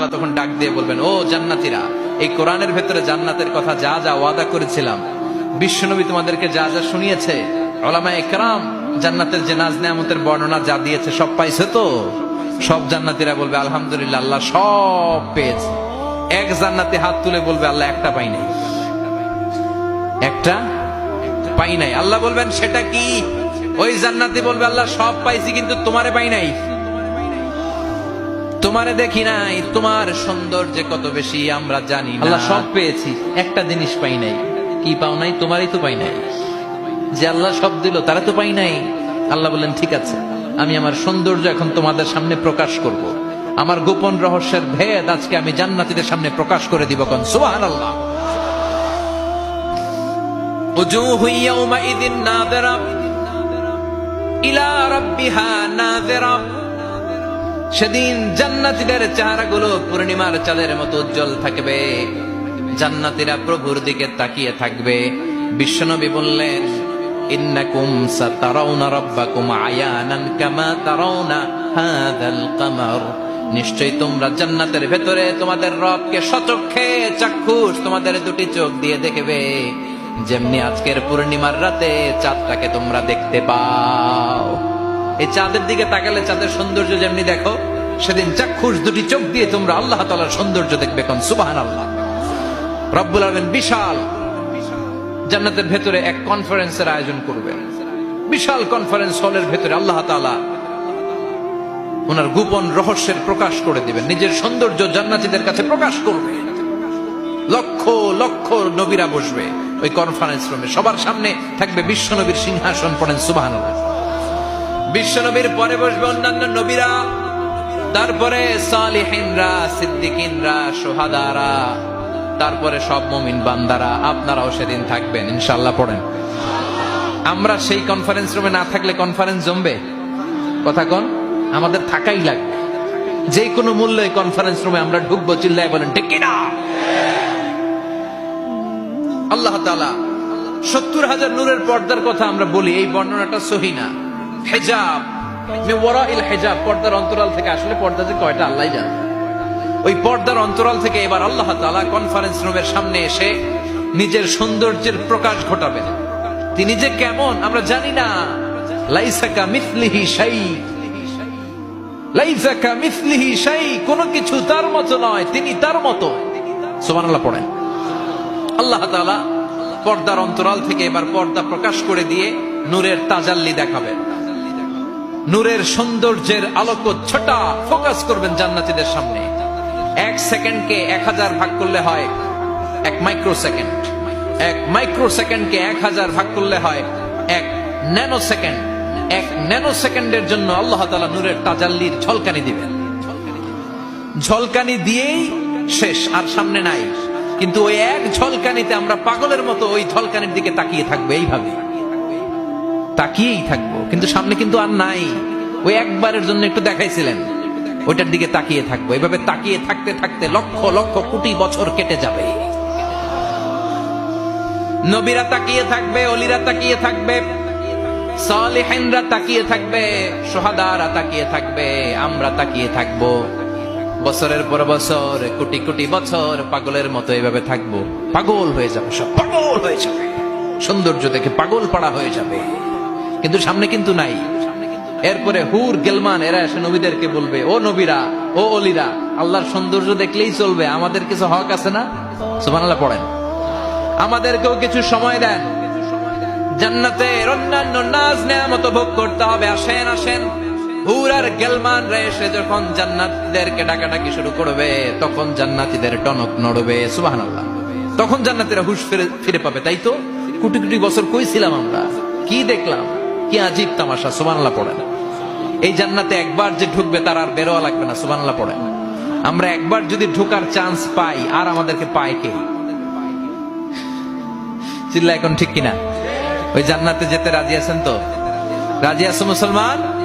তাআলা তখন ডাক দিয়ে বলবেন, ও জান্নাতীরা, এই কোরআনের ভেতরে জান্নাতের কথা যা যা ওয়াদা করেছিলাম, বিশ্বনবী তোমাদেরকে যা যা শুনিয়েছে, ওলামা একরাম জান্নাতের যে নাজ নেয়ামতের বর্ণনা যা দিয়েছে সব পাইছে তো? সব জান্নাতীরা বলবে, আলহামদুলিল্লাহ, আল্লাহ সব পেয়েছে। এক জান্নাতে হাত তুলে বলবে, আল্লাহ একটা পাই নাই। একটা পাই নাই। আল্লাহ বলবেন, সেটা কি? ওই জান্নাতি বলবে, আল্লাহ সব পাইছি, কিন্তু তোমারে পাই নাই। তোমারে দেখি নাই তোমার সৌন্দর্য কত বেশি আমরা জানি আল্লাহ সব পেয়েছি একটা জিনিস পাই নাই। কি পাও নাই? তোমারই তো পাই নাই। যে আল্লাহ সব দিল তারা তো পাই নাই। আল্লাহ বললেন ঠিক আছে আমি আমার সৌন্দর্য এখন তোমাদের সামনে প্রকাশ করব। আমার গোপন রহস্যের ভেদ আজকে আমি জান্নাতিদের সামনে প্রকাশ করে দিব কন। সোহান আল্লাহ ইলা রব্বিহা না সেদিন জান্নাতীদের চেহারাগুলো পূর্ণিমার চাঁদের মতো উজ্জ্বল থাকবে। জান্নাতীরা প্রভুর দিকে তাকিয়ে থাকবে। বিশ্বনবী বললেন, ইন্নাকুম সাতারাউনা রাব্বাকুম আয়ানান কামা তারাউনা হাদাল কামার। নিশ্চয়ই তোমরা জান্নাতের ভেতরে তোমাদের রবকে সচক্ষে চাক্ষুষ তোমাদের দুটি চোখ দিয়ে দেখবে। যেমনি আজকের পূর্ণিমার রাতে চাঁদটাকে তোমরা দেখতে পাও। এই চাঁদের দিকে তাকালে চাঁদের সৌন্দর্য যেমনি দেখো, সেদিন চাক্ষুষ দুটি চোখ দিয়ে তোমরা আল্লাহ তালার সৌন্দর্য দেখবে কোন সুবাহান আল্লাহ রব্বুল আলমেন বিশাল জান্নাতের ভেতরে এক কনফারেন্সের আয়োজন করবেন বিশাল কনফারেন্স হলের ভেতরে আল্লাহ তালা ওনার গোপন রহস্যের প্রকাশ করে দিবেন, নিজের সৌন্দর্য জান্নাতীদের কাছে প্রকাশ করবে। লক্ষ লক্ষ নবীরা বসবে ওই কনফারেন্স রুমে, সবার সামনে থাকবে বিশ্ব নবীর সিংহাসন পড়েন সুবাহান বিশ্বনবীর পরে বসবে অন্যান্য নবীরা। তারপরে সালিহিনরা, সিদ্দিকিনরা, সোহাদারা, তারপরে সব মমিন বান্দারা, আপনারাও সেদিন থাকবেন ইনশাল্লাহ পড়েন। আমরা সেই কনফারেন্স রুমে না থাকলে কনফারেন্স জমবে। কথা কন, আমাদের থাকাই লাগবে যে কোনো মূল্যে কনফারেন্স রুমে আমরা ঢুকবো, চিল্লায় বলেন, ঠিক কিনা? আল্লাহ তালা সত্তর হাজার নূরের পর্দার কথা আমরা বলি, এই বর্ণনাটা সহি না। হেজাব। ওয়ারাইল হেজাব, পর্দার অন্তরাল থেকে আসলে পর্দা যে কয়টা, আল্লাহ জানে। ওই পর্দার অন্তরাল থেকে এবার আল্লাহ তালা কনফারেন্স রুমের সামনে এসে নিজের সৌন্দর্যের প্রকাশ ঘটাবেন। তিনি যে কেমন, আমরা জানি না। লাইসাকা মিথলিহি শাই। লাইসাকা মিথলিহি শাই, কোনো কিছু তার মতো নয়, তিনি তার মতো। সুবহানাল্লাহ পড়েন। আল্লাহ তাআলা পর্দার অন্তরাল থেকে এবার পর্দা প্রকাশ করে দিয়ে নূরের তাজাল্লি দেখাবেন। নূরের সৌন্দর্যের আলোক ছটা ফোকাস করবেন জান্নাতীদের সামনে। এক সেকেন্ডকে এক হাজার ভাগ করলে হয় এক মাইক্রো সেকেন্ড এক মাইক্রো সেকেন্ডকে এক হাজার ভাগ করলে হয় এক ন্যানো সেকেন্ড এক ন্যানো সেকেন্ডের জন্য আল্লাহ তালা নূরের তাজাল্লির ঝলকানি দিবেন। ঝলকানি দিয়েই শেষ, আর সামনে নাই। কিন্তু ওই এক ঝলকানিতে আমরা পাগলের মতো ওই ঝলকানির দিকে তাকিয়ে থাকব এইভাবে। তাকিয়েই থাকব। কিন্তু সামনে কিন্তু আর নাই। ওই একবারের জন্য একটু দেখাইছিলেন। ওইটার দিকে তাকিয়ে থাকব। এভাবে তাকিয়ে থাকতে থাকতে লক্ষ লক্ষ কোটি বছর কেটে যাবে। নবীরা তাকিয়ে থাকবে, অলিরা তাকিয়ে থাকবে, সালেহেনরা তাকিয়ে থাকবে, সোহাদারা তাকিয়ে থাকবে, আমরা তাকিয়ে থাকব। বছরের পর বছর, কোটি কোটি বছর পাগলের মতো এভাবে থাকব। পাগল হয়ে যাবে সব। পাগল হয়ে যাবে। সৌন্দর্য দেখে পাগল পাড়া হয়ে যাবে। কিন্তু সামনে কিন্তু নাই। এরপরে হুর, গেলমান, এরা এসে নবীদেরকে বলবে, ও নবীরা, ও অলিরা, আল্লাহর সৌন্দর্য দেখলেই চলবে, আমাদের কিছু হক আছে না? সুবহানাল্লাহ পড়েন। আমাদেরকেও কিছু সময় দেন। জান্নাতের অন্যান্য ভোগ করতে হবে, আসেন আসেন। হুর আর গেলমান এসে যখন জান্নাতীদেরকে ডাকাডাকি শুরু করবে, তখন জান্নাতীদের টনক নড়বে, সুবহানাল্লাহ। তখন জান্নাতীরা হুশ ফিরে ফিরে পাবে, তাই তো? কোটি কোটি বছর কইছিলাম আমরা। কি দেখলাম? কি আজীব তামাশা সুবানলা পড়ে না। এই জান্নাতে একবার যে ঢুকবে তার আর বেরোয়া লাগবে না সুবানলা পড়ে না। আমরা একবার যদি ঢুকার চান্স পাই, আর আমাদেরকে পাই কে? চিল্লা এখন ঠিক কিনা? ওই জান্নাতে যেতে রাজি আছেন তো? রাজি আছে মুসলমান?